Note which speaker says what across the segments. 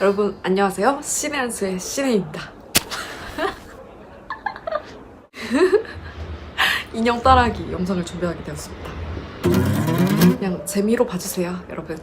Speaker 1: 여러분 안녕하세요. 신의 한수의 신혜입니다. 인형 따라하기 영상을 준비하게 되었습니다. 그냥 재미로 봐주세요, 여러분.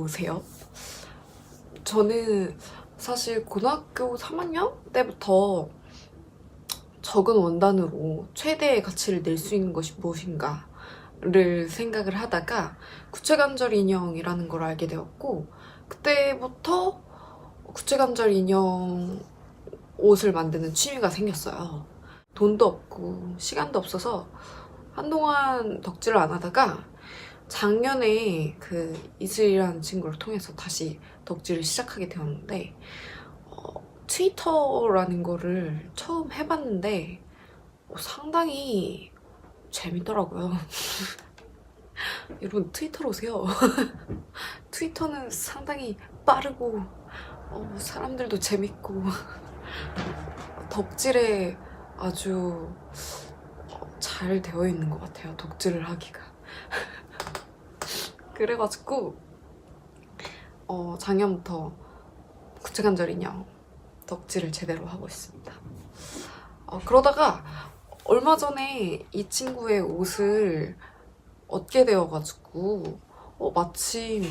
Speaker 1: 뭐세요? 저는 사실 고등학교 3학년 때부터 적은 원단으로 최대의 가치를 낼 수 있는 것이 무엇인가를 생각을 하다가 구체관절 인형이라는 걸 알게 되었고 그때부터 구체관절 인형 옷을 만드는 취미가 생겼어요. 돈도 없고 시간도 없어서 한동안 덕질을 안 하다가 작년에 그 이슬이라는 친구를 통해서 다시 덕질을 시작하게 되었는데 어, 트위터라는 거를 처음 해봤는데 어, 상당히 재밌더라고요. 여러분 트위터로 오세요. 트위터는 상당히 빠르고 어, 사람들도 재밌고 덕질에 아주 어, 잘 되어 있는 것 같아요. 덕질을 하기가. 그래가지고 어, 작년부터 구체관절 인형 덕질을 제대로 하고 있습니다. 어, 그러다가 얼마 전에 이 친구의 옷을 얻게 되어가지고 어, 마침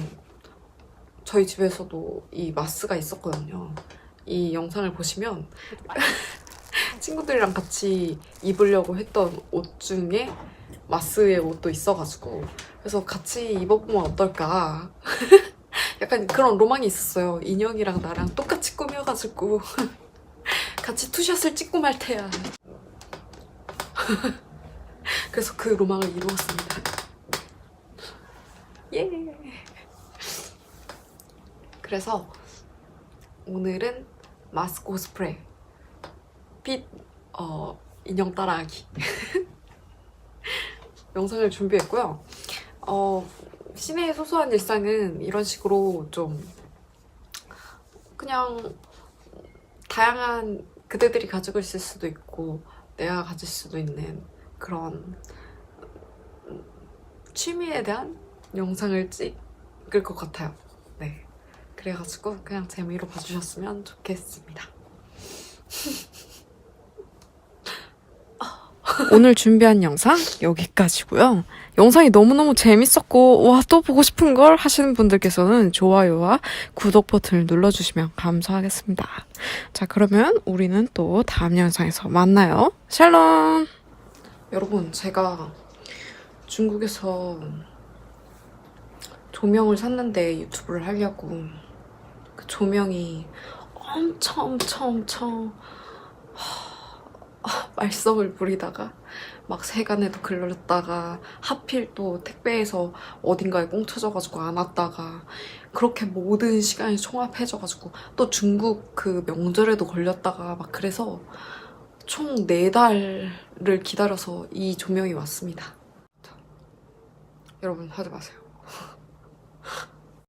Speaker 1: 저희 집에서도 이 마스가 있었거든요. 이 영상을 보시면 친구들이랑 같이 입으려고 했던 옷 중에 마스의 옷도 있어가지고 그래서 같이 입어보면 어떨까? 약간 그런 로망이 있었어요. 인형이랑 나랑 똑같이 꾸며가지고 같이 투샷을 찍고 말 테야. 그래서 그 로망을 이루었습니다. 예! 그래서 오늘은 마스 코스프레. 핏 어, 인형 따라하기. 영상을 준비했고요. 어, 시내의 소소한 일상은 이런 식으로 좀 그냥 다양한 그대들이 가지고 있을 수도 있고 내가 가질 수도 있는 그런 음, 취미에 대한 영상을 찍을 것 같아요. 네. 그래가지고 그냥 재미로 봐주셨으면 좋겠습니다. 오늘 준비한 영상 여기까지고요. 영상이 너무너무 재밌었고 와 또 보고 싶은 걸 하시는 분들께서는 좋아요와 구독 버튼을 눌러주시면 감사하겠습니다. 자 그러면 우리는 또 다음 영상에서 만나요. 샬롬! 여러분 제가 중국에서 조명을 샀는데 유튜브를 하려고 그 조명이 엄청 엄청 엄청 하, 말썽을 부리다가 막 세간에도 글렀다가 하필 또 택배에서 어딘가에 꽁쳐져가지고 안 왔다가 그렇게 모든 시간이 총합해져가지고 또 중국 그 명절에도 걸렸다가 막 그래서 총 4달을 기다려서 이 조명이 왔습니다. 자, 여러분 하지 마세요.